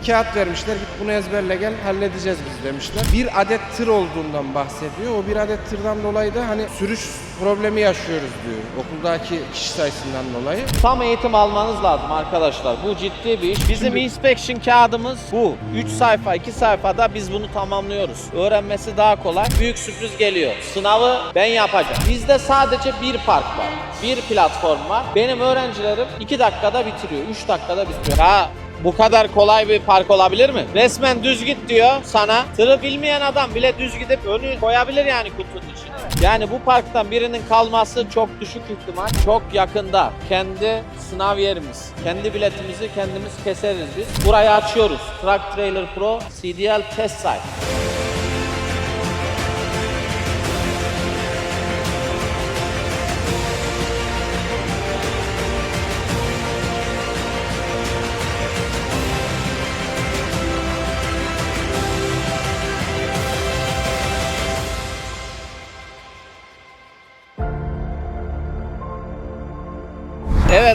Bir kağıt vermişler git bunu ezberle gel halledeceğiz biz demişler. Bir adet tır olduğundan bahsediyor. O bir adet tırdan dolayı da hani sürüş problemi yaşıyoruz diyor. Okuldaki kişi sayısından dolayı. Tam eğitim almanız lazım arkadaşlar. Bu ciddi bir iş. Bizim inspection kağıdımız bu. 3 sayfa, 2 sayfada biz bunu tamamlıyoruz. Öğrenmesi daha kolay. Büyük sürpriz geliyor. Sınavı ben yapacağım. Bizde sadece bir park var. Bir platform var. Benim öğrencilerim 2 dakikada bitiriyor. 3 dakikada bitiriyor. Ha bu kadar kolay bir park olabilir mi? Resmen düz git diyor sana. Tırı bilmeyen adam bile düz gidip önü koyabilir yani kutunun içine. Yani bu parktan birinin kalması çok düşük ihtimal. Çok yakında kendi sınav yerimiz, kendi biletimizi kendimiz keseriz biz. Burayı açıyoruz. Truck Trailer Pro CDL Test Site.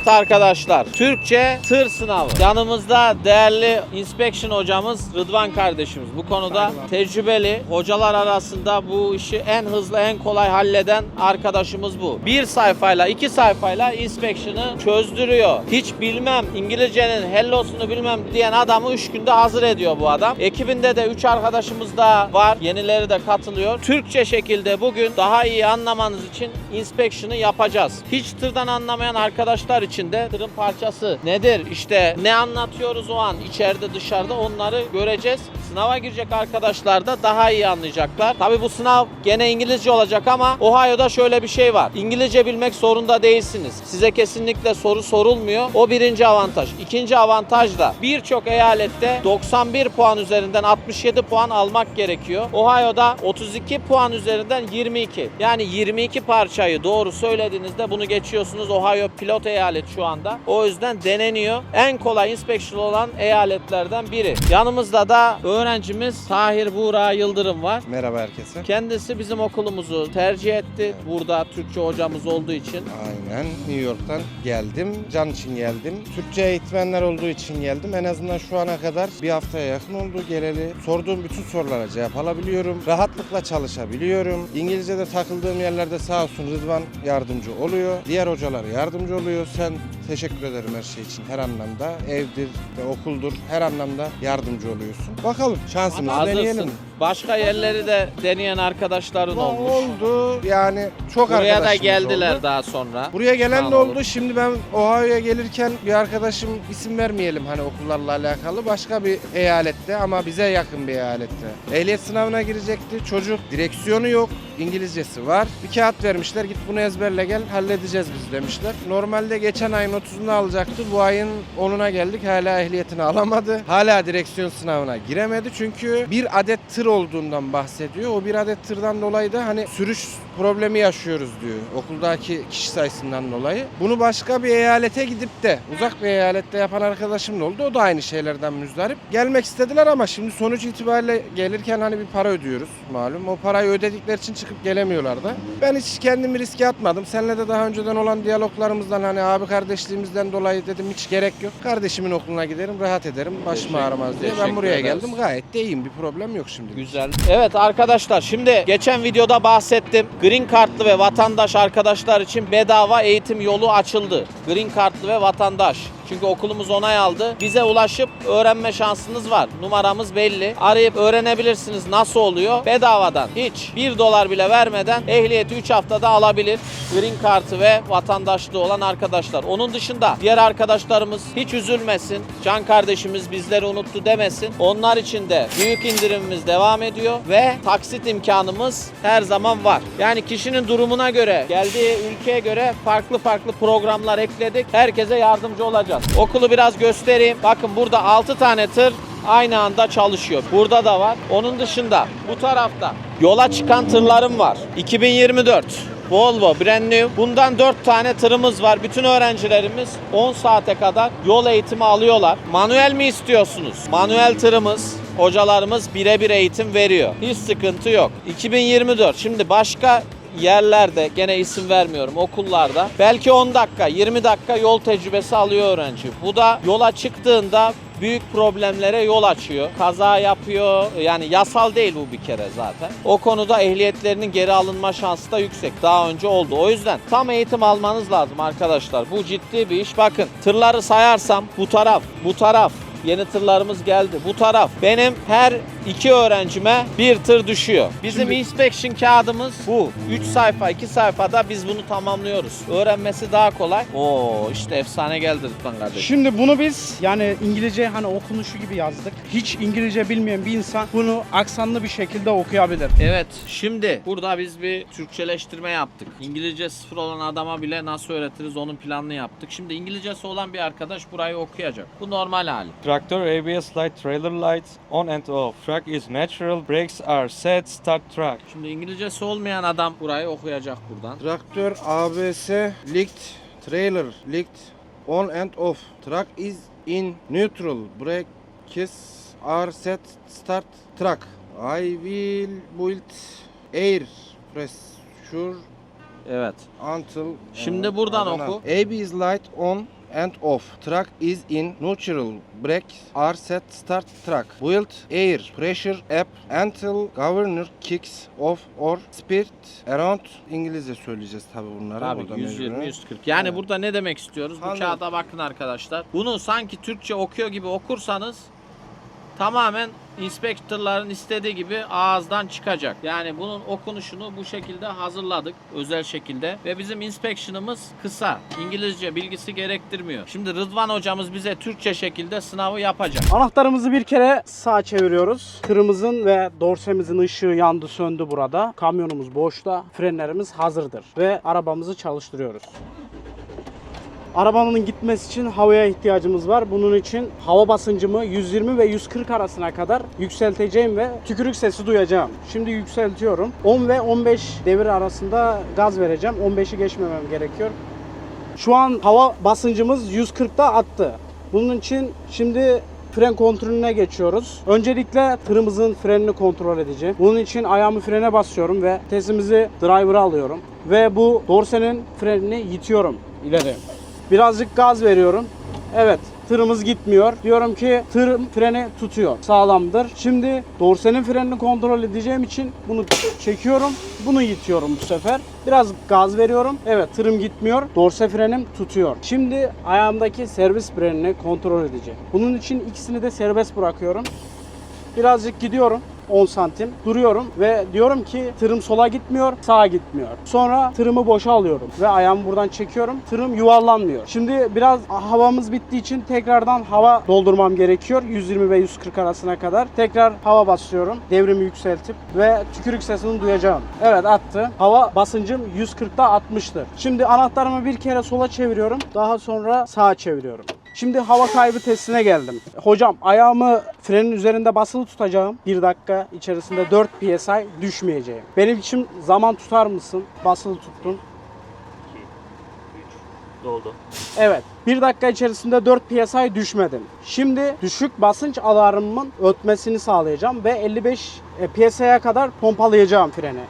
Evet arkadaşlar, Türkçe tır sınavı. Yanımızda değerli inspection hocamız Rıdvan kardeşimiz. Bu konuda tecrübeli. Hocalar arasında bu işi en hızlı, en kolay halleden arkadaşımız bu. Bir sayfayla, iki sayfayla inspection'ı çözdürüyor. Hiç bilmem, İngilizcenin hellosunu bilmem diyen adamı 3 günde hazır ediyor bu adam. Ekibinde de 3 arkadaşımız da var. Yenileri de katılıyor. Türkçe şekilde bugün daha iyi anlamanız için inspection'ı yapacağız. Hiç tırdan anlamayan arkadaşlar için de tırın parçası nedir? İşte ne anlatıyoruz o an içeride dışarıda onları göreceğiz. Sınava girecek arkadaşlar da daha iyi anlayacaklar. Tabi bu sınav gene İngilizce olacak ama Ohio'da şöyle bir şey var. İngilizce bilmek zorunda değilsiniz. Size kesinlikle soru sorulmuyor. O birinci avantaj. İkinci avantaj da birçok eyalette 91 puan üzerinden 67 puan almak gerekiyor. Ohio'da 32 puan üzerinden 22. Yani 22 parçayı doğru söylediğinizde bunu geçiyorsunuz. Ohio pilot eyalet şu anda. O yüzden deneniyor. En kolay inspection olan eyaletlerden biri. Yanımızda da öğrencimiz Tahir Buğra Yıldırım var. Merhaba herkese. Kendisi bizim okulumuzu tercih etti. Burada Türkçe hocamız olduğu için. Aynen New York'tan geldim. Can için geldim. Türkçe eğitmenler olduğu için geldim. En azından şu ana kadar bir haftaya yakın oldu geleli. Sorduğum bütün sorulara cevap alabiliyorum. Rahatlıkla çalışabiliyorum. İngilizce'de takıldığım yerlerde sağ olsun Rıdvan yardımcı oluyor. Diğer hocalar yardımcı oluyor. Sen teşekkür ederim her şey için. Her anlamda evdir ve okuldur. Her anlamda yardımcı oluyorsun. Bakalım şansımızı deneyelim. Başka yerleri de deneyen arkadaşların olmuş. Oldu. Yani çok Buraya da arkadaşımız geldiler oldu. daha sonra. Buraya gelen de Sağ olun. oldu. Şimdi ben Ohio'ya gelirken bir arkadaşım isim vermeyelim hani okullarla alakalı. Başka bir eyalette ama bize yakın bir eyalette. Ehliyet sınavına girecekti. Çocuk direksiyonu yok. İngilizcesi var. Bir kağıt vermişler. Git bunu ezberle gel halledeceğiz biz demişler. Normalde geçen ayın 30'unu alacaktı. Bu ayın 10'una geldik. Hala ehliyetini alamadı. Hala direksiyon sınavına giremedi. Çünkü bir adet tır olduğundan bahsediyor. O bir adet tırdan dolayı da hani sürüş problemi yaşıyoruz diyor. Okuldaki kişi sayısından dolayı. Bunu başka bir eyalete gidip de uzak bir eyalette yapan arkadaşım da oldu. O da aynı şeylerden müzdarip. Gelmek istediler ama şimdi sonuç itibariyle gelirken hani bir para ödüyoruz malum. O parayı ödedikleri için çıkıp gelemiyorlar da. Ben hiç kendimi riske atmadım. Seninle de daha önceden olan diyaloglarımızdan hani abi kardeşliğimizden dolayı dedim hiç gerek yok. Kardeşimin okuluna giderim, rahat ederim. Başım ağrımaz diye. Ben buraya ederiz. geldim. Gayet de iyiyim. Bir problem yok şimdi. Güzel. Evet arkadaşlar şimdi geçen videoda bahsettim. Green Card'lı ve vatandaş arkadaşlar için bedava eğitim yolu açıldı. Green Card'lı ve vatandaş. Çünkü okulumuz onay aldı. Bize ulaşıp öğrenme şansınız var. Numaramız belli. Arayıp öğrenebilirsiniz nasıl oluyor. Bedavadan hiç 1 dolar bile vermeden ehliyeti 3 haftada alabilir. Green Card'ı ve vatandaşlığı olan arkadaşlar. Onun dışında diğer arkadaşlarımız hiç üzülmesin. Can kardeşimiz bizleri unuttu demesin. Onlar için de büyük indirimimiz devam ediyor ve taksit imkanımız her zaman var. Yani kişinin durumuna göre, geldiği ülkeye göre farklı farklı programlar ekledik. Herkese yardımcı olacağız. Okulu biraz göstereyim. Bakın burada 6 tane tır aynı anda çalışıyor. Burada da var. Onun dışında bu tarafta yola çıkan tırlarım var. 2024 Volvo brand new. Bundan 4 tane tırımız var. Bütün öğrencilerimiz 10 saate kadar yol eğitimi alıyorlar. Manuel mi istiyorsunuz? Manuel tırımız hocalarımız birebir eğitim veriyor. Hiç sıkıntı yok. 2024 şimdi başka yerlerde gene isim vermiyorum okullarda belki 10 dakika 20 dakika yol tecrübesi alıyor öğrenci. Bu da yola çıktığında büyük problemlere yol açıyor. Kaza yapıyor. Yani yasal değil bu bir kere zaten. O konuda ehliyetlerinin geri alınma şansı da yüksek. Daha önce oldu. O yüzden tam eğitim almanız lazım arkadaşlar. Bu ciddi bir iş. Bakın tırları sayarsam bu taraf, bu taraf, Yeni tırlarımız geldi. Bu taraf. Benim her iki öğrencime bir tır düşüyor. Bizim inspection kağıdımız bu. 3 sayfa, 2 sayfada biz bunu tamamlıyoruz. Öğrenmesi daha kolay. Oo işte efsane geldi Rıdvan kardeşim. Şimdi bunu biz yani İngilizce hani okunuşu gibi yazdık. Hiç İngilizce bilmeyen bir insan bunu aksanlı bir şekilde okuyabilir. Evet, şimdi burada biz bir Türkçeleştirme yaptık. İngilizce sıfır olan adama bile nasıl öğretiriz onun planını yaptık. Şimdi İngilizcesi olan bir arkadaş burayı okuyacak. Bu normal hali. Tractor ABS light, trailer lights on and off. Truck is natural, brakes are set, start truck. Şimdi İngilizcesi olmayan adam burayı okuyacak buradan. Traktör ABS lift trailer lift on and off. Truck is in neutral. Brakes are set start truck. I will build air pressure Evet. until Şimdi buradan Adana. oku. AB is light on and off. Truck is in neutral. Brakes are set start truck. Build air pressure up until governor kicks off or spirit around. İngilizce söyleyeceğiz tabi bunları. Tabii burada 120 mecburen. 140. Yani Evet. burada ne demek istiyoruz? Bu Anladım. kağıda bakın arkadaşlar. Bunu sanki Türkçe okuyor gibi okursanız tamamen inspektörlerin istediği gibi ağızdan çıkacak. Yani bunun okunuşunu bu şekilde hazırladık özel şekilde ve bizim inspection'ımız kısa. İngilizce bilgisi gerektirmiyor. Şimdi Rıdvan hocamız bize Türkçe şekilde sınavı yapacak. Anahtarımızı bir kere sağa çeviriyoruz. Tırımızın ve dorsemizin ışığı yandı söndü burada. Kamyonumuz boşta. Frenlerimiz hazırdır. Ve arabamızı çalıştırıyoruz. Arabanın gitmesi için havaya ihtiyacımız var. Bunun için hava basıncımı 120 ve 140 arasına kadar yükselteceğim ve tükürük sesi duyacağım. Şimdi yükseltiyorum. 10 ve 15 devir arasında gaz vereceğim. 15'i geçmemem gerekiyor. Şu an hava basıncımız 140'da attı. Bunun için şimdi fren kontrolüne geçiyoruz. Öncelikle tırımızın frenini kontrol edeceğim. Bunun için ayağımı frene basıyorum ve testimizi driver'a alıyorum. Ve bu dorsenin frenini itiyorum ileri. Birazcık gaz veriyorum. Evet tırımız gitmiyor. Diyorum ki tırım freni tutuyor. Sağlamdır. Şimdi dorsenin frenini kontrol edeceğim için bunu çekiyorum. Bunu itiyorum bu sefer. Biraz gaz veriyorum. Evet tırım gitmiyor. Dorse frenim tutuyor. Şimdi ayağımdaki servis frenini kontrol edeceğim. Bunun için ikisini de serbest bırakıyorum. Birazcık gidiyorum. 10 santim duruyorum ve diyorum ki tırım sola gitmiyor, sağa gitmiyor. Sonra tırımı boşa alıyorum ve ayağımı buradan çekiyorum. Tırım yuvarlanmıyor. Şimdi biraz havamız bittiği için tekrardan hava doldurmam gerekiyor. 120 ve 140 arasına kadar. Tekrar hava basıyorum. Devrimi yükseltip ve tükürük sesini duyacağım. Evet attı. Hava basıncım 140'da 60'tır. Şimdi anahtarımı bir kere sola çeviriyorum. Daha sonra sağa çeviriyorum. Şimdi hava kaybı testine geldim. Hocam ayağımı frenin üzerinde basılı tutacağım. Bir dakika içerisinde 4 psi düşmeyeceğim. Benim için zaman tutar mısın? Basılı tuttun. Doldu. Evet. Bir dakika içerisinde 4 psi düşmedim. Şimdi düşük basınç alarmımın ötmesini sağlayacağım ve 55 psi'ye kadar pompalayacağım freni.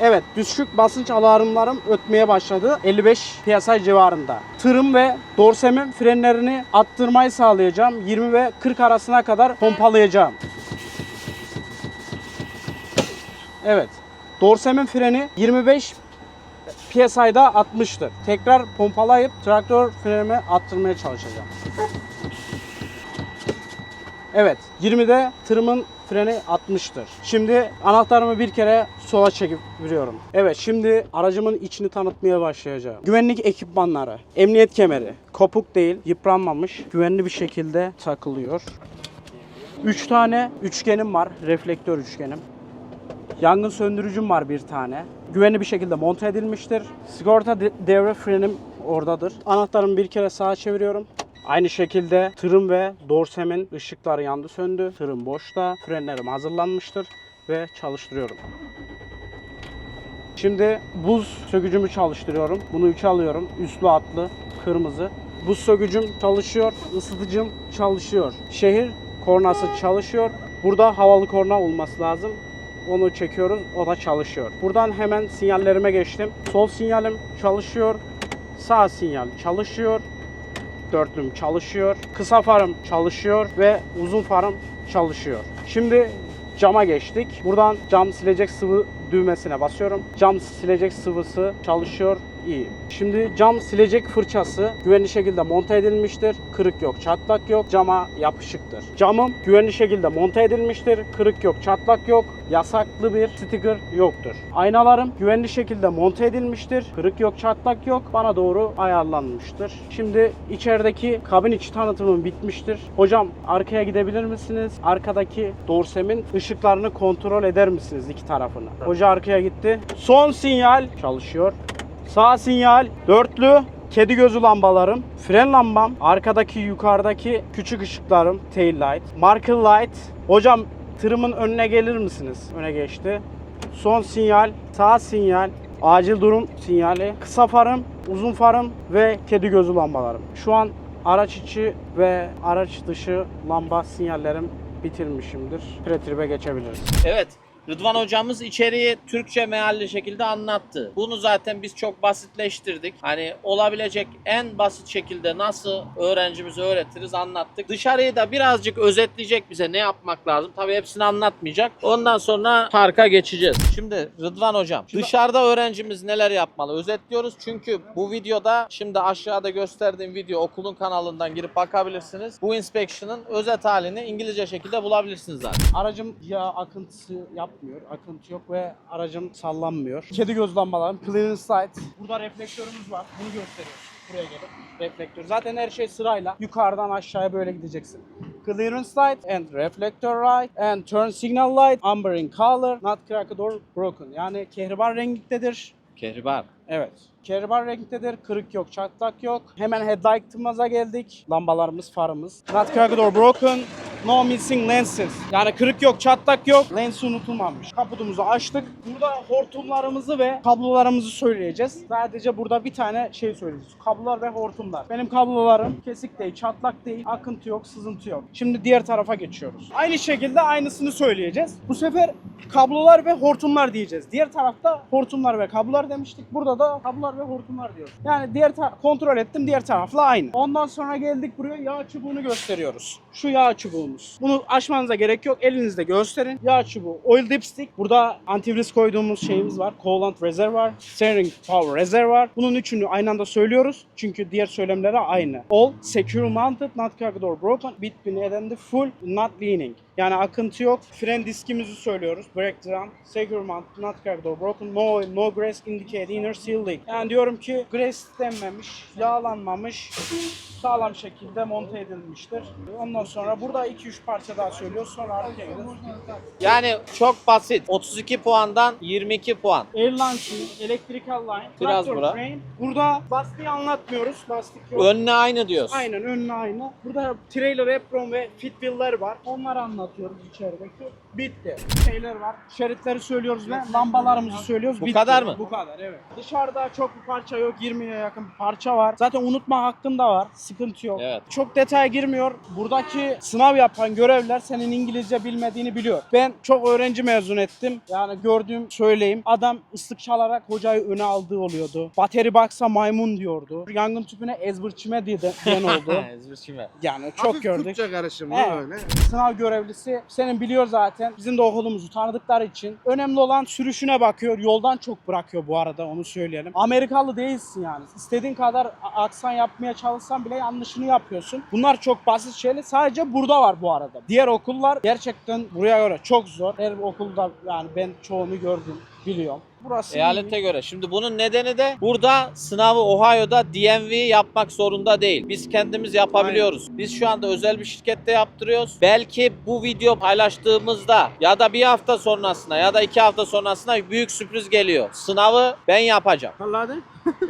Evet, düşük basınç alarmlarım ötmeye başladı. 55 psi civarında. Tırım ve dorsemin frenlerini attırmayı sağlayacağım. 20 ve 40 arasına kadar pompalayacağım. Evet. Dorsemin freni 25 PSI'da 60'tır. Tekrar pompalayıp traktör frenimi attırmaya çalışacağım. Evet. 20'de tırımın freni 60'tır. Şimdi anahtarımı bir kere sola çekip veriyorum. Evet şimdi aracımın içini tanıtmaya başlayacağım. Güvenlik ekipmanları, emniyet kemeri, kopuk değil, yıpranmamış, güvenli bir şekilde takılıyor. 3 tane üçgenim var, reflektör üçgenim. Yangın söndürücüm var bir tane. Güvenli bir şekilde monte edilmiştir. Sigorta de- devre frenim oradadır. Anahtarımı bir kere sağa çeviriyorum. Aynı şekilde tırım ve dorsemin ışıkları yandı söndü. Tırım boşta. Frenlerim hazırlanmıştır ve çalıştırıyorum. Şimdi buz sökücümü çalıştırıyorum. Bunu 3'e alıyorum. Üstlü atlı, kırmızı. Buz sökücüm çalışıyor. ısıtıcım çalışıyor. Şehir kornası çalışıyor. Burada havalı korna olması lazım. onu çekiyoruz. O da çalışıyor. Buradan hemen sinyallerime geçtim. Sol sinyalim çalışıyor. Sağ sinyal çalışıyor. Dörtlüm çalışıyor. Kısa farım çalışıyor ve uzun farım çalışıyor. Şimdi cama geçtik. Buradan cam silecek sıvı düğmesine basıyorum. Cam silecek sıvısı çalışıyor. iyi. Şimdi cam silecek fırçası güvenli şekilde monte edilmiştir. Kırık yok, çatlak yok. Cama yapışıktır. Camım güvenli şekilde monte edilmiştir. Kırık yok, çatlak yok. Yasaklı bir sticker yoktur. Aynalarım güvenli şekilde monte edilmiştir. Kırık yok, çatlak yok. Bana doğru ayarlanmıştır. Şimdi içerideki kabin içi tanıtımım bitmiştir. Hocam arkaya gidebilir misiniz? Arkadaki dorsemin ışıklarını kontrol eder misiniz iki tarafını? Hoca arkaya gitti. Son sinyal çalışıyor. Sağ sinyal dörtlü kedi gözü lambalarım, fren lambam, arkadaki yukarıdaki küçük ışıklarım, tail light, marker light. Hocam tırımın önüne gelir misiniz? Öne geçti. Son sinyal, sağ sinyal, acil durum sinyali, kısa farım, uzun farım ve kedi gözü lambalarım. Şu an araç içi ve araç dışı lamba sinyallerim bitirmişimdir. Pretribe geçebiliriz. Evet. Rıdvan hocamız içeriği Türkçe mealli şekilde anlattı. Bunu zaten biz çok basitleştirdik. Hani olabilecek en basit şekilde nasıl öğrencimize öğretiriz anlattık. Dışarıyı da birazcık özetleyecek bize ne yapmak lazım. Tabii hepsini anlatmayacak. Ondan sonra parka geçeceğiz. Şimdi Rıdvan hocam dışarıda öğrencimiz neler yapmalı? Özetliyoruz çünkü bu videoda şimdi aşağıda gösterdiğim video okulun kanalından girip bakabilirsiniz. Bu inspection'ın özet halini İngilizce şekilde bulabilirsiniz zaten. Aracım yağ akıntısı yapmıyor. Akıntı yok ve aracım sallanmıyor. Kedi göz lambalarım, clearance light. Burada reflektörümüz var. Bunu gösteriyoruz. Buraya gelip reflektör. Zaten her şey sırayla. Yukarıdan aşağıya böyle gideceksin. Clearance light and reflector light and turn signal light, amber in color, not cracked or broken. Yani kehribar renktedir. Kehribar. Evet. Kehribar renktedir. Kırık yok, çatlak yok. Hemen headlight'ımıza geldik. Lambalarımız, farımız. Not cracked or broken. No missing lenses. Yani kırık yok, çatlak yok. Lens unutulmamış. Kaputumuzu açtık. Burada hortumlarımızı ve kablolarımızı söyleyeceğiz. Sadece burada bir tane şey söyleyeceğiz. Kablolar ve hortumlar. Benim kablolarım kesik değil, çatlak değil, akıntı yok, sızıntı yok. Şimdi diğer tarafa geçiyoruz. Aynı şekilde aynısını söyleyeceğiz. Bu sefer kablolar ve hortumlar diyeceğiz. Diğer tarafta hortumlar ve kablolar demiştik. Burada da kablolar ve hortumlar diyoruz. Yani diğer kontrol ettim diğer tarafla aynı. Ondan sonra geldik buraya yağ çubuğunu gösteriyoruz. Şu yağ çubuğumuz. Bunu açmanıza gerek yok. Elinizde gösterin. Yağ çubuğu. Oil dipstick. Burada antivriz koyduğumuz şeyimiz var. Coolant reservoir. Steering power reservoir. Bunun üçünü aynı anda söylüyoruz. Çünkü diğer söylemleri aynı. All secure mounted, not cracked or broken. Between and the full, not leaning. Yani akıntı yok. Fren diskimizi söylüyoruz. Brake drum, secure mount, not cracked or broken. No oil, no grease, indicate inner seal leak. Yani diyorum ki grease denmemiş, yağlanmamış, sağlam şekilde monte edilmiştir. Ondan sonra burada 2-3 parça daha söylüyoruz. Sonra arkaya gidiyoruz. Yani çok basit. 32 puandan 22 puan. Air launching, electrical line, Biraz tractor bura. frame. Burada lastiği anlatmıyoruz. Lastik yok. Önüne aynı diyorsun. Aynen önüne aynı. Burada trailer apron ve fit wheel'ler var. Onları anlatıyoruz içerideki. Bitti. Şeyler var. Şeritleri söylüyoruz ve lambalarımızı söylüyoruz. Bu Bitti. kadar mı? Bu kadar evet. Dışarıda çok bir parça yok. 20'ye yakın bir parça var. Zaten unutma hakkında var. Sıkıntı yok. Evet. Çok detay girmiyor. Buradaki sınav yapan görevler senin İngilizce bilmediğini biliyor. Ben çok öğrenci mezun ettim. Yani gördüğüm söyleyeyim. Adam ıslık çalarak hocayı öne aldığı oluyordu. Bateri baksa maymun diyordu. Yangın tüpüne ezbırçime diye- diyen oldu. Ezberçime. Yani çok Hafif gördük. Türkçe karışımı Evet. öyle. Sınav görevlisi senin biliyor zaten. Bizim de okulumuzu tanıdıkları için. Önemli olan sürüşüne bakıyor. Yoldan çok bırakıyor bu arada onu söyleyelim. Amerikalı değilsin yani. İstediğin kadar aksan yapmaya çalışsan bile yanlışını yapıyorsun. Bunlar çok basit şeyler. Sadece burada var bu arada. Diğer okullar gerçekten buraya göre çok zor. Her okulda yani ben çoğunu gördüm, biliyorum. Burası Eyalete iyi. göre. Şimdi bunun nedeni de burada sınavı Ohio'da DMV yapmak zorunda değil. Biz kendimiz yapabiliyoruz. Biz şu anda özel bir şirkette yaptırıyoruz. Belki bu video paylaştığımızda ya da bir hafta sonrasına ya da iki hafta sonrasına büyük sürpriz geliyor. Sınavı ben yapacağım. Vallahi de.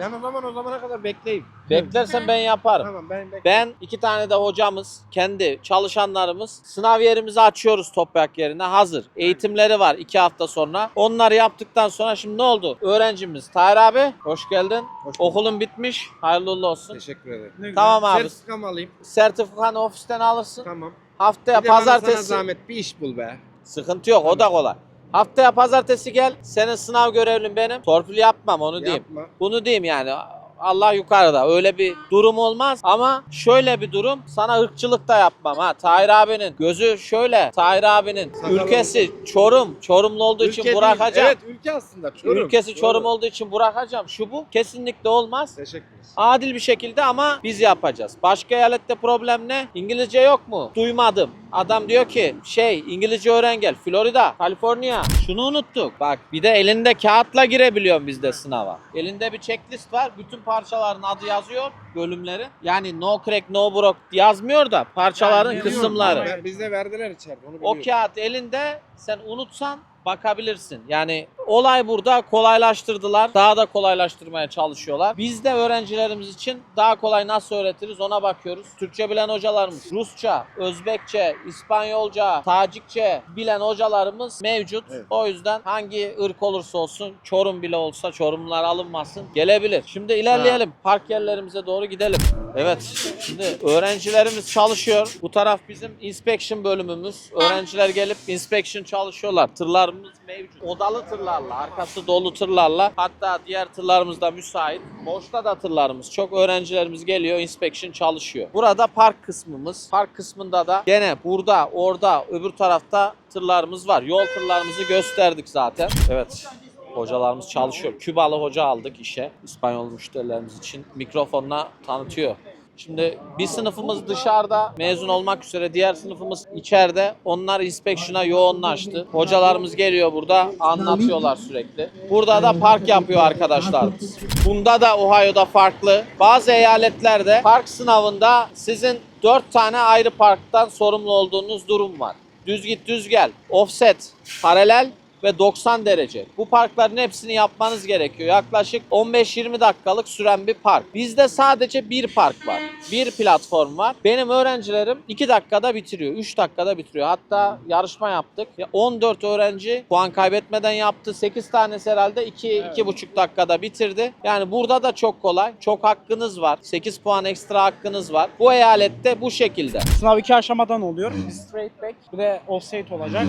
Yani o zaman o zamana kadar bekleyeyim. Beklersen ben yaparım. Tamam ben. Ben iki tane de hocamız, kendi çalışanlarımız sınav yerimizi açıyoruz toprak yerine hazır. Eğitimleri var iki hafta sonra. Onları yaptıktan sonra şimdi ne oldu? Öğrencimiz Tahir abi hoş geldin. Okulun bitmiş. Hayırlı uğurlu olsun. Teşekkür ederim. Tamam abi. Sertifikam alayım. Sertifikanı ofisten alırsın. Tamam. Haftaya Bir de bana sana pazartesi. zahmet bir iş bul be. Sıkıntı yok o da kolay. Haftaya pazartesi gel. Senin sınav görevlin benim. Torpil yapmam onu diyeyim. Yapma. Bunu diyeyim yani. Allah yukarıda. Öyle bir durum olmaz ama şöyle bir durum. Sana ırkçılık da yapmam ha. Tahir abinin gözü şöyle. Tahir abinin Sakalı- ülkesi Çorum. Çorumlu olduğu Ülke için değil. bırakacağım. Evet ülke aslında. Çorum. Ülkesi Çorum Doğru. olduğu için bırakacağım. Şu bu kesinlikle olmaz. Teşekkür ederiz. Adil bir şekilde ama biz yapacağız. Başka eyalette problem ne? İngilizce yok mu? Duymadım. Adam diyor ki şey İngilizce öğren gel. Florida, Kaliforniya. Şunu unuttuk. Bak bir de elinde kağıtla girebiliyorsun bizde sınava. Elinde bir checklist var. Bütün parçaların adı yazıyor. Bölümleri. Yani no crack no broke yazmıyor da parçaların Yani kısımları. Ben, bizde verdiler içeride onu O biliyorum. kağıt elinde sen unutsan bakabilirsin. Yani olay burada kolaylaştırdılar. Daha da kolaylaştırmaya çalışıyorlar. Biz de öğrencilerimiz için daha kolay nasıl öğretiriz ona bakıyoruz. Türkçe bilen hocalarımız, Rusça, Özbekçe, İspanyolca, Tacikçe bilen hocalarımız mevcut. Evet. O yüzden hangi ırk olursa olsun, Çorum bile olsa Çorumlular alınmasın gelebilir. Şimdi ilerleyelim. Park yerlerimize doğru gidelim. Evet. Şimdi öğrencilerimiz çalışıyor. Bu taraf bizim inspection bölümümüz. Öğrenciler gelip inspection çalışıyorlar. Tırlarımız mevcut. Odalı tırlarla, arkası dolu tırlarla. Hatta diğer tırlarımız da müsait. Boşta da tırlarımız. Çok öğrencilerimiz geliyor, inspection çalışıyor. Burada park kısmımız. Park kısmında da gene burada, orada, öbür tarafta tırlarımız var. Yol tırlarımızı gösterdik zaten. Evet. Hocalarımız çalışıyor. Kübalı hoca aldık işe. İspanyol müşterilerimiz için. Mikrofonla tanıtıyor. Şimdi bir sınıfımız dışarıda mezun olmak üzere diğer sınıfımız içeride. Onlar inspection'a yoğunlaştı. Hocalarımız geliyor burada anlatıyorlar sürekli. Burada da park yapıyor arkadaşlarımız. Bunda da Ohio'da farklı. Bazı eyaletlerde park sınavında sizin 4 tane ayrı parktan sorumlu olduğunuz durum var. Düz git düz gel. Offset, paralel ve 90 derece. Bu parkların hepsini yapmanız gerekiyor. Yaklaşık 15-20 dakikalık süren bir park. Bizde sadece bir park var. Bir platform var. Benim öğrencilerim 2 dakikada bitiriyor. 3 dakikada bitiriyor. Hatta yarışma yaptık. Ya 14 öğrenci puan kaybetmeden yaptı. 8 tanesi herhalde 2 2,5 dakikada bitirdi. Yani burada da çok kolay. Çok hakkınız var. 8 puan ekstra hakkınız var. Bu eyalette bu şekilde. Sınav iki aşamadan oluyor. Bir straight back, bir de offside olacak.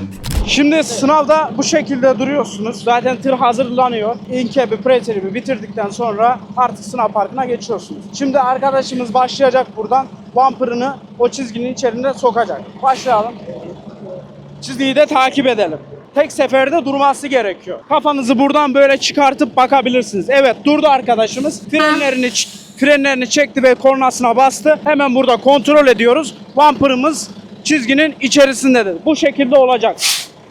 Şimdi sınavda bu şekilde duruyorsunuz. Zaten tır hazırlanıyor. İnkeb'i, preteribi bitirdikten sonra artık sınav parkına geçiyorsunuz. Şimdi arkadaşımız başlayacak buradan. Bumper'ını o çizginin içerisine sokacak. Başlayalım. Çizgiyi de takip edelim. Tek seferde durması gerekiyor. Kafanızı buradan böyle çıkartıp bakabilirsiniz. Evet durdu arkadaşımız. Frenlerini frenlerini çekti ve kornasına bastı. Hemen burada kontrol ediyoruz. Bumper'ımız çizginin içerisindedir. Bu şekilde olacak.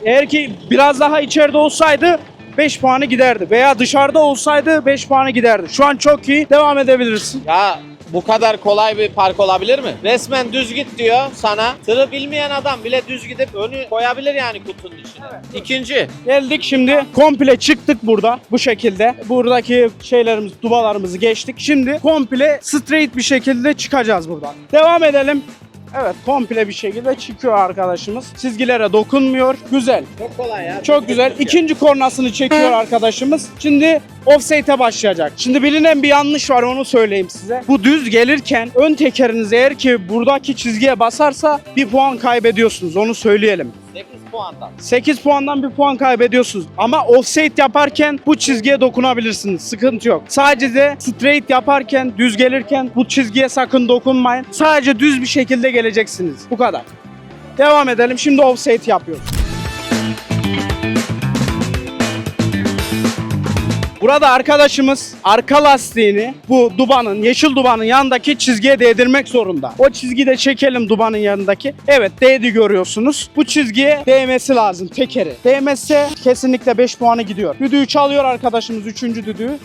Eğer ki biraz daha içeride olsaydı 5 puanı giderdi. Veya dışarıda olsaydı 5 puanı giderdi. Şu an çok iyi. Devam edebilirsin. Ya bu kadar kolay bir park olabilir mi? Resmen düz git diyor sana. Tırı bilmeyen adam bile düz gidip önü koyabilir yani kutunun içine. İkinci. Geldik şimdi komple çıktık burada bu şekilde. Buradaki şeylerimiz, dubalarımızı geçtik. Şimdi komple straight bir şekilde çıkacağız buradan. Devam edelim. Evet komple bir şekilde çıkıyor arkadaşımız. Çizgilere dokunmuyor. Güzel. Çok kolay ya. Çok güzel. İkinci kornasını çekiyor arkadaşımız. Şimdi offside'e başlayacak. Şimdi bilinen bir yanlış var onu söyleyeyim size. Bu düz gelirken ön tekeriniz eğer ki buradaki çizgiye basarsa bir puan kaybediyorsunuz. Onu söyleyelim. 8 puandan. 8 puandan bir puan kaybediyorsunuz. Ama offside yaparken bu çizgiye dokunabilirsiniz. Sıkıntı yok. Sadece de straight yaparken, düz gelirken bu çizgiye sakın dokunmayın. Sadece düz bir şekilde geleceksiniz. Bu kadar. Devam edelim. Şimdi offside yapıyoruz. Burada arkadaşımız arka lastiğini bu dubanın, yeşil dubanın yanındaki çizgiye değdirmek zorunda. O çizgiyi de çekelim dubanın yanındaki. Evet değdi görüyorsunuz. Bu çizgiye değmesi lazım tekeri. Değmezse kesinlikle 5 puanı gidiyor. Düdüğü çalıyor arkadaşımız 3. düdüğü.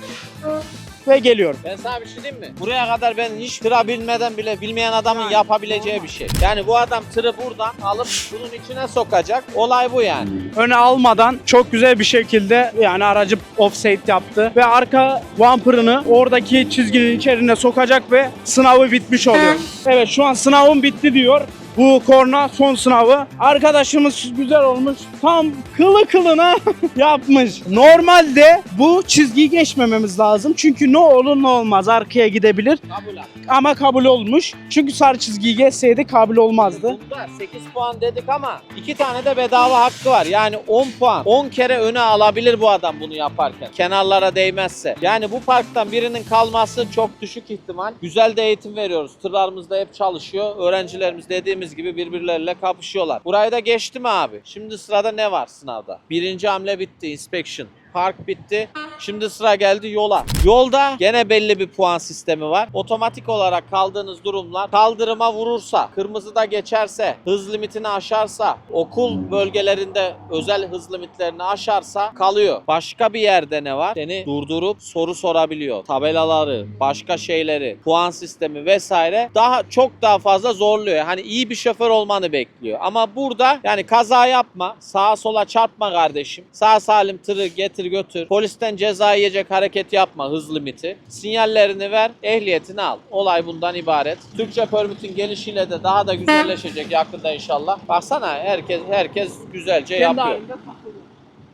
Ve geliyor. Ben sana bir şey diyeyim mi? Buraya kadar ben hiç tıra bilmeden bile bilmeyen adamın yapabileceği bir şey. Yani bu adam tırı buradan alıp bunun içine sokacak. Olay bu yani. öne almadan çok güzel bir şekilde yani aracı offside yaptı ve arka bumper'ını oradaki çizginin içerisine sokacak ve sınavı bitmiş oluyor. Evet şu an sınavım bitti diyor. Bu korna son sınavı. Arkadaşımız güzel olmuş. Tam kılı kılına yapmış. Normalde bu çizgiyi geçmememiz lazım. Çünkü ne olur ne olmaz arkaya gidebilir. Kabul. Ama kabul olmuş. Çünkü sarı çizgiyi geçseydi kabul olmazdı. Bunda 8 puan dedik ama 2 tane de bedava hakkı var. Yani 10 puan. 10 kere öne alabilir bu adam bunu yaparken. Kenarlara değmezse. Yani bu parktan birinin kalması çok düşük ihtimal. Güzel de eğitim veriyoruz. Tırlarımız da hep çalışıyor. Öğrencilerimiz dediğimiz gibi birbirleriyle kapışıyorlar. Burayı da geçti mi abi? Şimdi sırada ne var sınavda? Birinci hamle bitti. Inspection. Park bitti. Şimdi sıra geldi yola. Yolda gene belli bir puan sistemi var. Otomatik olarak kaldığınız durumlar kaldırıma vurursa, kırmızıda geçerse, hız limitini aşarsa, okul bölgelerinde özel hız limitlerini aşarsa kalıyor. Başka bir yerde ne var? Seni durdurup soru sorabiliyor. Tabelaları, başka şeyleri, puan sistemi vesaire daha çok daha fazla zorluyor. Hani iyi bir şoför olmanı bekliyor. Ama burada yani kaza yapma, sağa sola çarpma kardeşim. Sağ salim tırı getir götür. Polisten ceza yiyecek hareket yapma hız limiti. Sinyallerini ver, ehliyetini al. Olay bundan ibaret. Türkçe permit'in gelişiyle de daha da güzelleşecek yakında inşallah. Baksana herkes herkes güzelce Kendi yapıyor. halinde.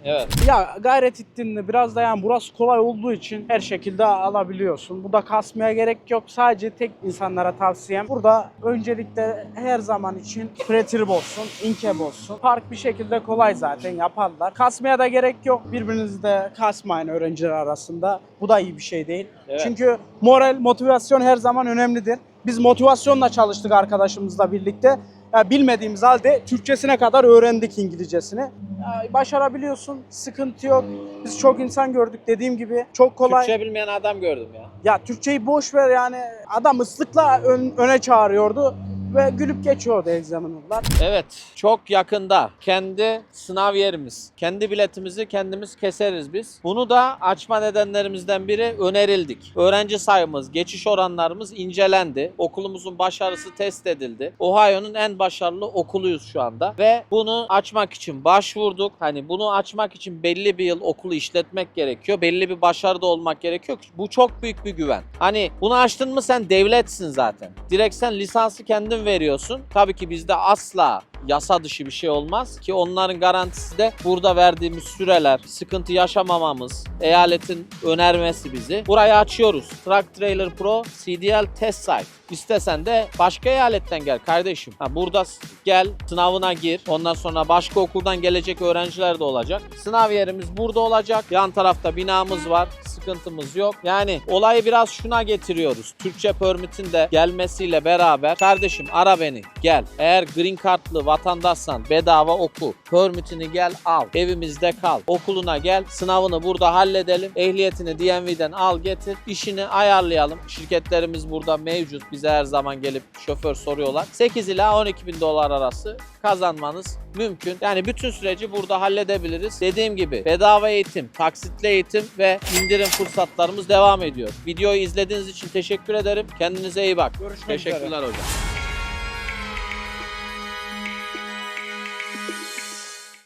Evet. Ya gayret ettiğinde biraz da yani burası kolay olduğu için her şekilde alabiliyorsun. Burada kasmaya gerek yok. Sadece tek insanlara tavsiyem. Burada öncelikle her zaman için pretrip olsun, inkeb olsun. Park bir şekilde kolay zaten yaparlar. Kasmaya da gerek yok. Birbirinizi de kasmayın öğrenciler arasında. Bu da iyi bir şey değil. Evet. Çünkü moral, motivasyon her zaman önemlidir. Biz motivasyonla çalıştık arkadaşımızla birlikte. Ya bilmediğimiz halde Türkçesine kadar öğrendik İngilizcesini. Ya başarabiliyorsun, sıkıntı yok. Biz çok insan gördük dediğim gibi. Çok kolay. Türkçe bilmeyen adam gördüm ya. Ya Türkçeyi boş ver yani. Adam ıslıkla ön- öne çağırıyordu ve gülüp geçiyordu egzaminerler. Evet, çok yakında kendi sınav yerimiz, kendi biletimizi kendimiz keseriz biz. Bunu da açma nedenlerimizden biri önerildik. Öğrenci sayımız, geçiş oranlarımız incelendi. Okulumuzun başarısı test edildi. Ohio'nun en başarılı okuluyuz şu anda ve bunu açmak için başvurduk. Hani bunu açmak için belli bir yıl okulu işletmek gerekiyor. Belli bir başarıda olmak gerekiyor. Bu çok büyük bir güven. Hani bunu açtın mı sen devletsin zaten. Direkt sen lisansı veriyorsun. Tabii ki bizde asla yasa dışı bir şey olmaz ki onların garantisi de burada verdiğimiz süreler, sıkıntı yaşamamamız, eyaletin önermesi bizi. Burayı açıyoruz. Truck Trailer Pro CDL Test Site. İstesen de başka eyaletten gel kardeşim. Ha, burada gel, sınavına gir. Ondan sonra başka okuldan gelecek öğrenciler de olacak. Sınav yerimiz burada olacak. Yan tarafta binamız var. Sıkıntımız yok. Yani olayı biraz şuna getiriyoruz. Türkçe permit'in de gelmesiyle beraber kardeşim ara beni gel. Eğer green card'lı vatandaşsan bedava oku. Permit'ini gel al. Evimizde kal. Okuluna gel. Sınavını burada halledelim. Ehliyetini DMV'den al getir. İşini ayarlayalım. Şirketlerimiz burada mevcut. Bize her zaman gelip şoför soruyorlar. 8 ila 12 bin dolar arası kazanmanız mümkün. Yani bütün süreci burada halledebiliriz. Dediğim gibi bedava eğitim, taksitli eğitim ve indirim fırsatlarımız devam ediyor. Videoyu izlediğiniz için teşekkür ederim. Kendinize iyi bak. Görüşmek üzere. Teşekkürler hocam.